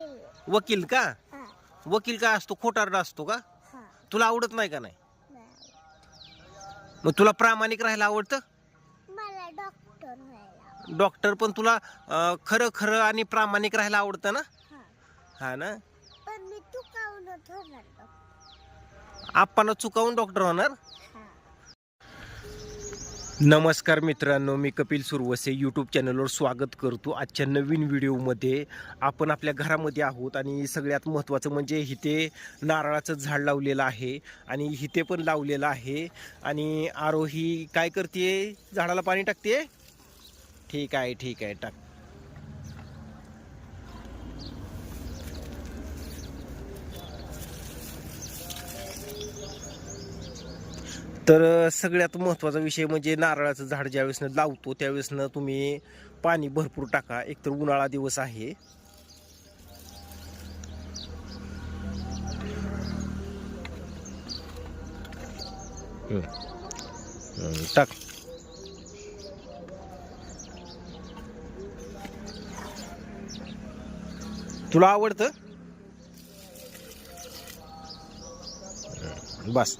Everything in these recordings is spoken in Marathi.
वकील का? हा. वकील का असतो खोटारडा असतो का? हा. तुला आवडत नाही का नाही. मग तुला प्रामाणिक राहायला आवडतं? मला डॉक्टर पण तुला अं, खरं खरं आणि प्रामाणिक राहायला आवडतं ना? हा. ना? पण मी चुकावूनच होणार डॉक्टर. आपण चुकावून डॉक्टर होणार? नमस्कार मित्रांनो मी कपिल सुरवसे यूट्यूब चॅनलवर स्वागत करतो. आजच्या नवीन व्हिडिओमध्ये आपण आपल्या घरामध्ये आहोत आणि सगळ्यात महत्त्वाचं म्हणजे इथे नारळाचं झाड लावलेलं आहे आणि इथे पण लावलेलं आहे. आणि आरोही काय करते झाडाला पाणी टाकते ठीक आहे ठीक आहे टाक तर सगळ्यात महत्त्वाचा विषय म्हणजे नारळाचं झाड ज्यावेळेसनं लावतो त्यावेळेसनं तुम्ही पाणी भरपूर टाका. एकतर उन्हाळा दिवस आहे. टाक. तुला आवडतं? बस.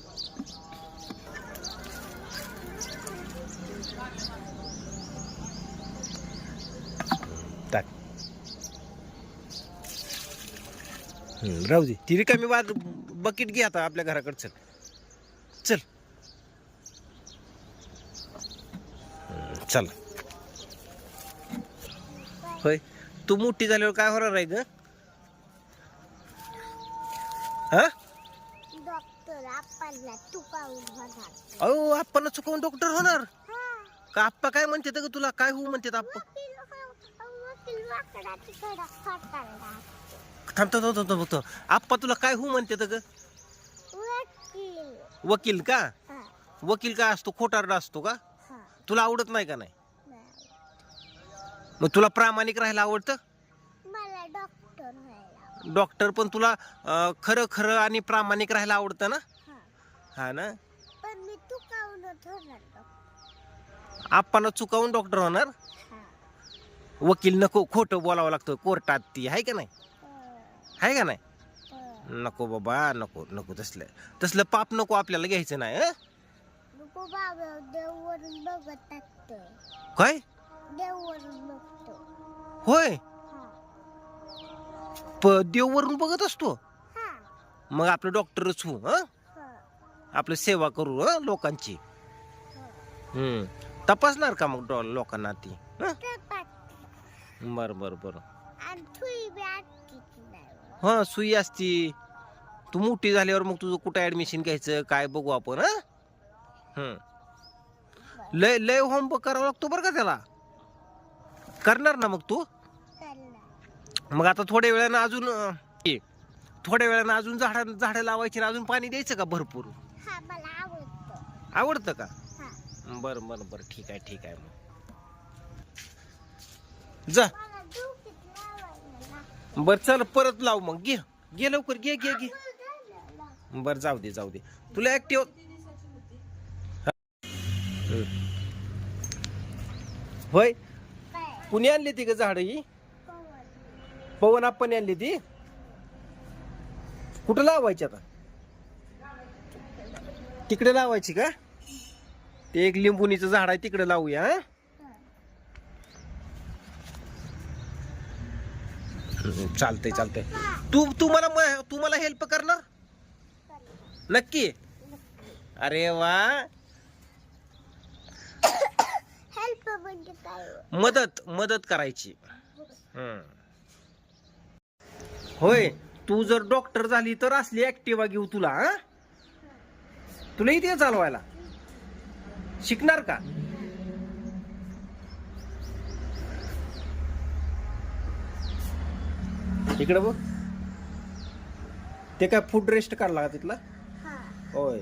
हम्म, राहू दे ती रिकामी बाद बकेट घे आता आपल्या घराकडे चल चल हम्म, चल होय तू मोठी झाल्यावर काय होणार आहे ग हा डॉक्टर आपल्याला अहो आपण चुकवून डॉक्टर होणार हा का आप्पा काय म्हणते ग तुला काय होऊ म्हणते आप्पा वकील हा- वकील थांब थांब थांब थांब थांब. आप्पा तुला काय होऊ म्हणते ग? वकील. वकील का? वकील का असतो? खोटारडा असतो का? तुला आवडत नाही का नाही. मग तुला प्रामाणिक राहायला आवडतं? डॉक्टर पण तुला खरं खरं आणि प्रामाणिक राहायला आवडतं ना? हा. ना? आपण चुकावून डॉक्टर. होणार? वकील नको खोटं बोलावं लागतं. कोर्टात ती आहे का नाही? आहे का नाही. नको बाबा नको नको तसलं. तसलं पाप नको आपल्याला घ्यायचं नाही हं? नको बाबा देववरून बघत असतं. काय? देववरून बघतो. होय? हा. प देववरून बघत असतो? हा. मग आपलं डॉक्टरच हो हं? हा. आपलं सेवा करू हं लोकांची. हम्म. तपासणार का मग डॉ- लोकांना ती हं? बर बर बर. आणि थुई बी आटकीच नाही हा सुई असती. तू मोठी झाल्यावर मग तुझं कुठं ऍडमिशन घ्यायचं? काय बघू आपण हं? लय लय होमवर्क करावा लागतो बरं का त्याला? करणार ना मग तू? मग आता थोड्या वेळानं अजून. थोड्या वेळानं अजून झाडं झाडं लावायची अजून पाणी द्यायचं का भरपूर? हा आवडतं. का? हा. बरं बरं बरं. ठीक आहे ठीक आहे मग. जा मला डोकीत लावायला ना. बर चल परत लाव मग. घे. घे लवकर घे घे घे. बर जाऊ दे जाऊ दे. तुला ऍक्टिव्ह हो- होय? कुणी आणली ती ग झाड ही? पवन. आपण आणली ती? कुठं लावायची आता? तिकडे लावायची का? ते एक लिंबुनीचं झाड आहे तिकडे लावूया हा? हा. हम्म, चालतंय चालतंय. तू तू मला तू मला हेल्प करणार नक्की. अरे वा. म्हणजे मदत मदत करायची. होय तू जर डॉक्टर झाली तर असली ऍक्टिवा घेऊ तुला हा? तुला इथे चालवायला. शिकणार का? इकडे बघ. ते काय फूड रेस्ट काढला का तिथला? हा. होय.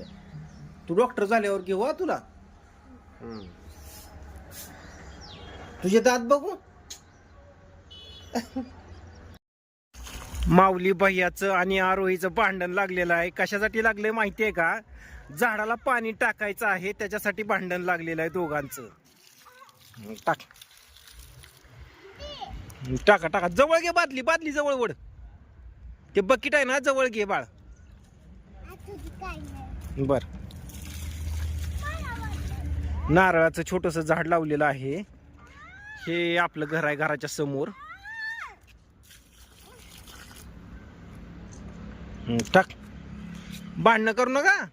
तू डॉक्टर झाल्यावर घेऊ हा तुला. तुझे दात बघू. माऊली भैयाचं आणि आरोहीचं भांडण लागलेलं आहे. कशासाठी लागलंय माहितीये का? झाडाला पाणी टाकायचं आहे त्याच्यासाठी भांडण लागलेलं आहे दोघांचं. टाक. टाका टाका. जवळ घे बादली बादली जवळ वड. ते बकेट आहे ना जवळ घे बाळ. बर. नारळाचं छोटस झाड लावलेलं आहे. हे आपलं घर आहे घराच्या समोर. टाक. भांडणं करू नका.